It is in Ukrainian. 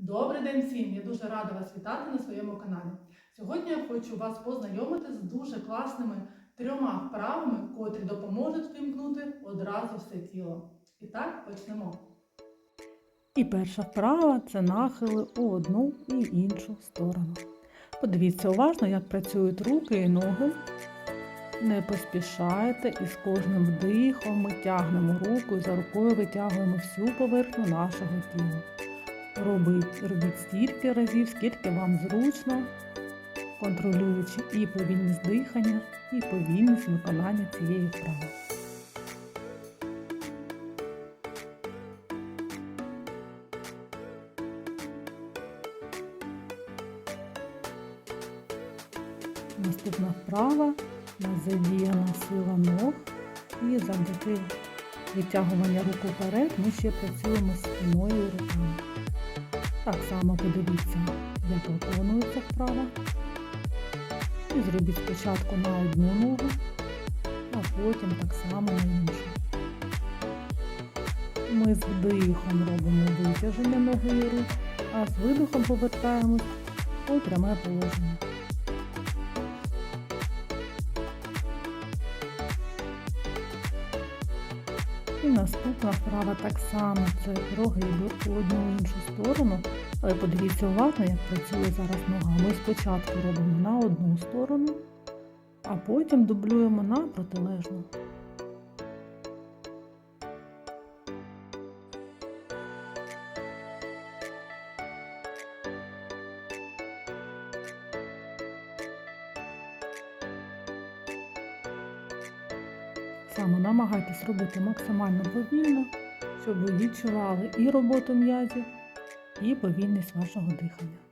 Добрий день всім! Я дуже рада вас вітати на своєму каналі. Сьогодні я хочу вас познайомити з дуже класними трьома вправами, котрі допоможуть вимкнути одразу все тіло. І так почнемо. І перша вправа це нахили у одну і іншу сторону. Подивіться уважно, як працюють руки і ноги. Не поспішайте і з кожним вдихом ми тягнемо руку і за рукою витягуємо всю поверхню нашого тіла. Робіть, робіть стільки разів, скільки вам зручно, контролюючи і повільність дихання, і повільність виконання цієї вправи. Наступна вправа нас задіяна сила ног і завдяки витягування рук вперед ми ще працюємо спиною і руками. Так само подивіться, як виконується вправа. І зробіть спочатку на одну ногу, а потім так само на іншу. Ми з вдихом робимо витяження ноги рук, а з видихом повертаємось у пряме положення. І наступна вправа так само це роги йдуть у одну іншу сторону. Але подивіться уважно, як працює зараз нога. Ми спочатку робимо на одну сторону, а потім дублюємо на протилежну. Саме намагайтесь робити максимально повільно, щоб ви відчували і роботу м'язів, і повільність вашого дихання.